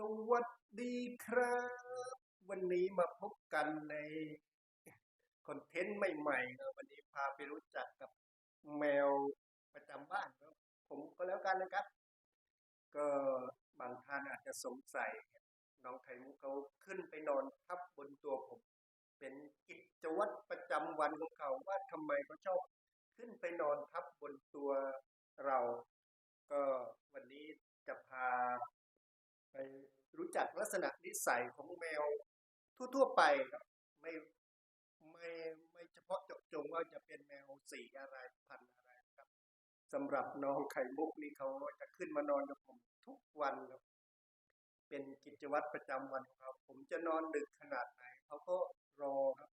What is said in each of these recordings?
สวัสดีครับ วันนี้มาพบกันในคอนเทนต์ใหม่ๆวันนี้พาไปรู้จักกับแมวประจำบ้านครับผมก็แล้วกันนะครับ ก็บางท่านอาจจะสงสัยน้องไข่มุกเขาขึ้นไปนอนทับบนตัวผม เป็นกิจวัตรประจำวันของเขาว่าทำไมเขาชอบขึ้นไปนอนทับบนตัวเรา ก็วันนี้จะพา ไปรู้จักลักษณะนิสัยของแมวทั่วๆไปครับไม่ไม่ไม่เฉพาะเจาะจงว่าจะเป็นแมวสีอะไรพันธุ์อะไรครับสำหรับน้องไข่มุกนี่เขาจะขึ้นมานอนกับผมทุกวันครับเป็นกิจวัตรประจำวันของเขาผมจะนอนดึกขนาดไหนเขาก็รอครับ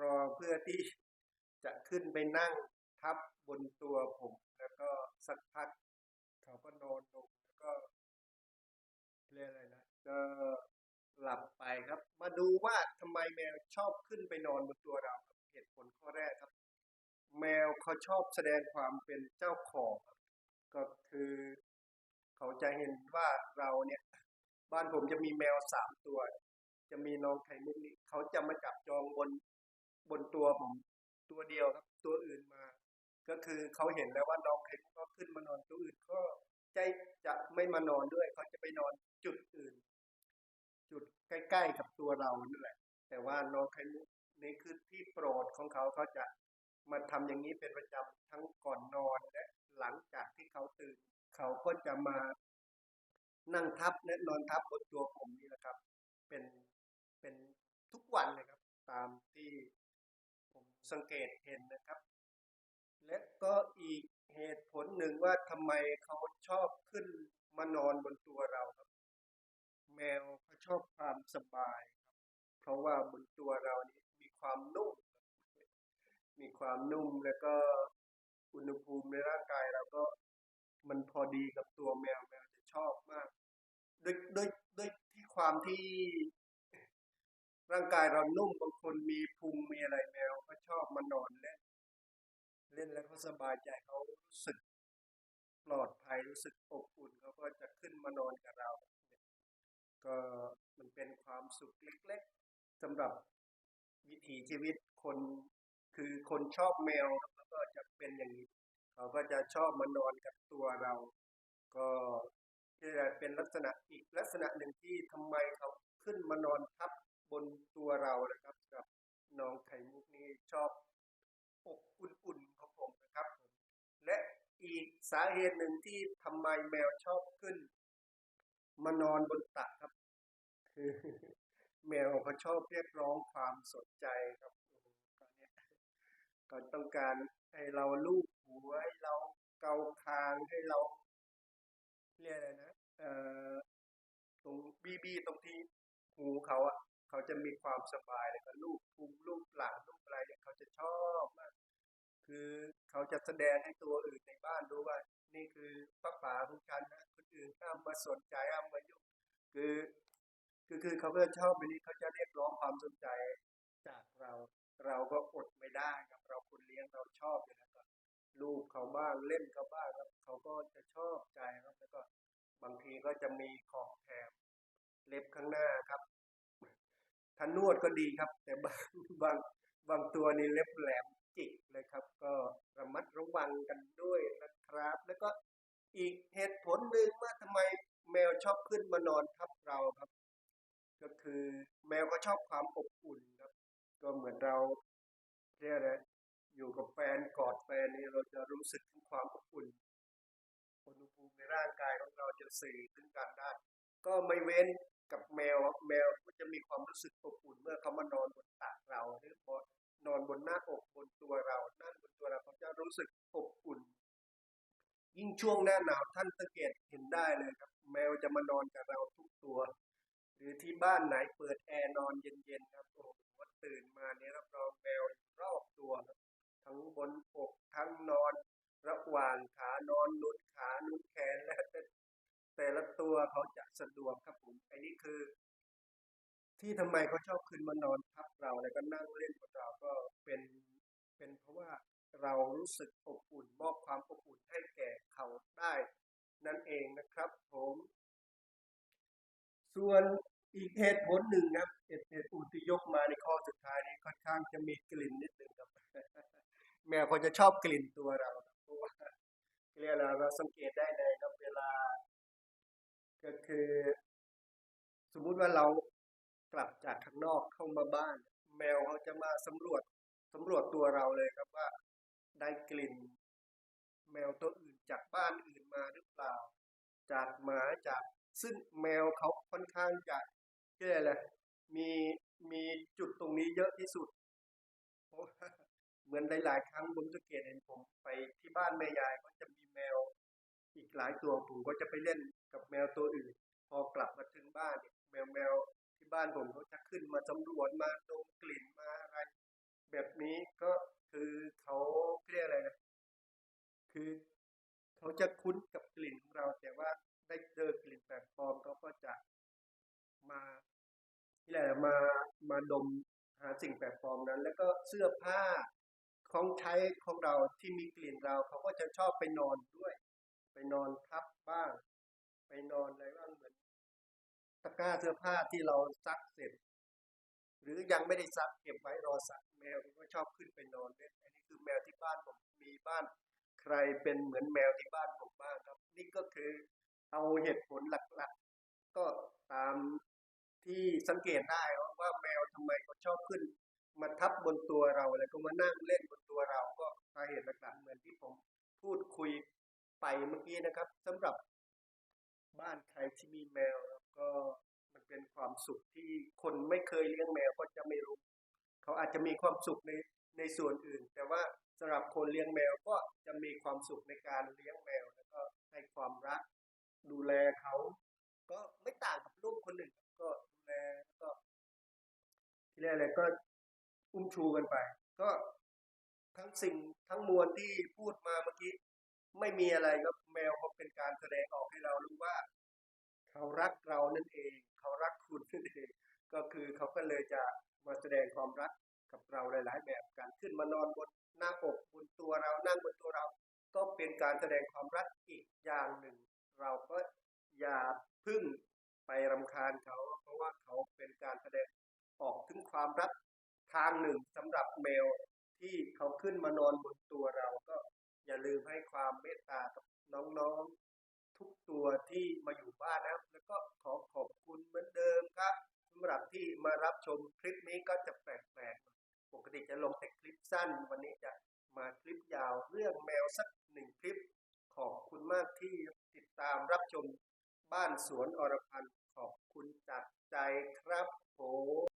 รอเพื่อที่จะขึ้นไปนั่งทับบนตัวผม แล้วก็สักพักเขาก็นอนลง รียกอะไรนะก็หลับไปครับ มาดูว่าทำไมแมวชอบขึ้นไปนอนบนตัวเราเหตุผลข้อแรกครับ แมวเขาชอบแสดงความเป็นเจ้าของก็คือเขาจะเห็นว่าเราเนี่ย บ้านผมจะมีแมวสามตัว จะมีน้องไข่มุกนี่เขาจะมาจับจองบนบนตัวผมตัวเดียวครับ ตัวอื่นมา ก็คือเขาเห็นแล้วว่าน้องไข่มุกก็ขึ้นมานอนตัวอื่นก็ใจจะไม่มานอนด้วย เขาจะไปนอน ใกล้ๆกับตัวเรานั่นแหละ แต่ว่าน้องไข่มุกนี่คือที่โปรดของเขาเขาจะมาทำอย่างนี้เป็นประจำทั้งก่อนนอนและหลังจากที่เขาตื่น เขาก็จะมานั่งทับและนอนทับบนตัวผมนี่แหละครับ เป็นเป็นทุกวันเลยครับ ตามที่ผมสังเกตเห็นนะครับ และก็อีกเหตุผลหนึ่งว่าทำไมเขาชอบขึ้นมานอนบนตัวเราครับ แมว ชอบความสบายครับเพราะว่าบนตัวเรานี่มีความนุ่ม มีความนุ่มแล้วก็อุณหภูมิในร่างกายเราก็มันพอดีกับตัวแมวแมวจะชอบมากด้วยด้วยด้วยที่ความที่ร่างกายเรานุ่มบางคนมีพุงมีอะไรแมวก็ชอบมานอนเล่นเล่นแล้วเขาสบายใจเขารู้สึกปลอดภัยรู้สึกอบอุ่นเขาก็จะขึ้นมานอนกับเราเนี่ยก็มันเป็นความ สุขเล็กๆสำหรับวิถีชีวิตคนคือคนชอบแมวแล้วก็จะเป็นอย่างนี้ เขาก็จะชอบมานอนกับตัวเรา ก็นี่แหละเป็นลักษณะอีกลักษณะหนึ่งที่ทำไมเขาขึ้นมานอนทับบนตัวเรานะครับกับน้องไข่มุกนี่ชอบอบอุ่นๆของผมนะครับ และอีกสาเหตุหนึ่งที่ทำไมแมวชอบขึ้น มานอนบนตัก แมวเขาชอบเรียกร้องความสนใจครับตอนนี้ก็ต้องการให้เราลูบหัวให้เราเกาคางให้เราเรียกอะไรนะเอ่อตรงบีบีตรงที่หูเขาอะเขาจะมีความสบายแล้วก็ลูบพุงลูบหลังลูบอะไรเนี่ยเขาจะชอบมากคือเขาจะแสดงให้ตัวอื่นในบ้านรู้ว่า นี่คือป้าป๋าของฉันนะคนอื่นห้ามมาสนใจห้ามมายุ่งคือ คือคือเขาก็ชอบแบบนี้เขาจะเรียกร้องความสนใจจากเราเราก็อดไม่ได้ครับ เราคนเลี้ยงเราชอบอยู่แล้วก็ลูกเขาบ้างเล่นเขาบ้างครับเขาก็จะชอบใจครับแล้วก็บางทีก็จะมีของแถมเล็บข้างหน้าครับถ้านวดก็ดีครับ แต่บางบางบางตัวนี่เล็บแหลมจิกเลยครับ ก็ระมัดระวังกันด้วยนะครับ แล้วก็อีกเหตุผลหนึ่งว่าทำไมแมวชอบขึ้นมานอนทับเราครับ ก็คือแมวก็ชอบความอบอุ่นครับ ก็เหมือนเราเรียกอะไรอยู่กับแฟนกอดแฟนนี่เราจะรู้สึกถึงความอบอุ่นอุณหภูมิในร่างกายของเราจะสื่อถึงกันได้ ก็ไม่เว้นกับแมวแมวก็จะมีความรู้สึกอบอุ่นเมื่อเขามานอนบนตักเราหรือบนนอนบนหน้าอกบนตัวเรานั่งบนตัวเราเขาจะรู้สึกอบอุ่น ยิ่งช่วงหน้าหนาวท่านสังเกตเห็นได้เลยครับ แมวจะมานอนกับเราทุกตัว ที่บ้านไหนเปิดแอร์นอนเย็นๆครับโอ้โหตื่นมาเนี่ยรับรองแมวรอบตัวครับทั้งบนอกทั้งนอน ระหว่างขานอนนุดขานุดแขนและแต่แต่ละตัวเขาจะสะดวกครับผมไอันนี้คือ ที่ทำไมเขาชอบขึ้นมานอนทับเราแล้วก็นั่งเล่นกับเราก็เป็นเป็นเพราะว่าเรารู้สึกอบอุ่นมอบความอบอุ่นให้แก่เขาได้ นั่นเองนะครับผม ส่วน อีกเหตุผลหนึ่งครับเหตุผลที่ยกมาในข้อสุดท้ายนี้ค่อนข้างจะมีกลิ่นนิดหนึ่งครับ แมวเขาจะชอบกลิ่นตัวเราครับเพราะว่าเรียกเราเราสังเกตได้เลยครับเวลา ก็คือ สมมุติว่าเรากลับจากข้างนอกเข้ามาบ้าน แมวเขาจะมาสำรวจสำรวจตัวเราเลยครับว่า ได้กลิ่น แมวตัวอื่นจากบ้านอื่นมาหรือเปล่า จากหมาจากซึ่งแมวเขาค่อนข้างจะ กอะไรมีมีจุดตรงนี้เยอะที่สุดเพราะว่าเหมือนหลายๆครั้งผมสังเกตเห็นผมไปที่บ้านแม่ยายก็จะมีแมว อีกหลายตัวผมก็จะไปเล่นกับแมวตัวอื่น พอกลับมาถึงบ้านเนี่ยแมวแมวที่บ้านผมเขาจะขึ้นมาสำรวจมาดมกลิ่นมาอะไร แบบนี้ก็คือเขาเรียกอะไรนะคือเขาจะคุ้นกับกลิ่นของเราแต่ว่าได้เจอกลิ่นแปลกปลอมเขาก็จะมา ที่ไรมามาดมหาสิ่งแปลกปลอมนั้น แล้วก็เสื้อผ้าของใช้ของเราที่มีกลิ่นเราเขาก็จะชอบไปนอนด้วย ไปนอนทับบ้าง ไปนอนอะไรบ้างเหมือนตะกร้าเสื้อผ้าที่เราซักเสร็จ หรือยังไม่ได้ซักเก็บไว้รอซักแมวก็ชอบขึ้นไปนอนเล่นอันนี้คือแมวที่บ้านผมมีบ้าน ใครเป็นเหมือนแมวที่บ้านผมบ้างครับ นี่ก็คือเอาเหตุผลหลักๆ ก็ตาม ที่สังเกตได้ว่าแมวทำไมเขาชอบขึ้น มาทับบนตัวเราแล้วก็มานั่งเล่นบนตัวเราก็สาเหตุหลักๆเหมือนที่ผมพูดคุยไปเมื่อกี้นะครับสำหรับบ้านใครที่มีแมวแล้วก็มันเป็นความสุขที่คนไม่เคยเลี้ยงแมวก็จะไม่รู้ เขาอาจจะมีความสุขในในส่วนอื่น แต่ว่าสำหรับคนเลี้ยงแมวก็จะมีความสุขในการเลี้ยงแมวแล้วก็ให้ความรัก ดูแลเขา ก็ไม่ต่างกับลูกคนหนึ่งก็ แลแล้วก็ที่เรียกอะไรก็อุ้มชูกันไป ก็ทั้งสิ่งทั้งมวลที่พูดมาเมื่อกี้ ไม่มีอะไรครับแมวเขาเป็นการแสดงออกให้เรารู้ว่า เขารักเรานั่นเอง เขารักคุณนั่นเอง ก็คือเขาก็เลยจะมาแสดงความรักกับเราหลาย ๆ แบบการขึ้นมานอนบนหน้าอกบนตัวเรานั่งบนตัวเรา ก็เป็นการแสดงความรักอีกอย่างหนึ่ง เราก็อย่าพึ่ง ไปรำคาญเขา เพราะว่าเขาเป็นการแสดงออกถึงความรักทางหนึ่งสำหรับแมวที่เขาขึ้นมานอนบนตัวเราก็อย่าลืมให้ความเมตตากับน้องๆ ทุกตัวที่มาอยู่บ้านนะครับ แล้วก็ขอขอบคุณเหมือนเดิมครับสำหรับที่มารับชมคลิปนี้ก็จะแปลกๆ ปกติจะลงแต่คลิปสั้น วันนี้จะมาคลิปยาวเรื่องแมวสักหนึ่งคลิป ขอบคุณมากที่ติดตามรับชมบ้านสวนอรพันธ์ ขอบคุณจากใจครับผม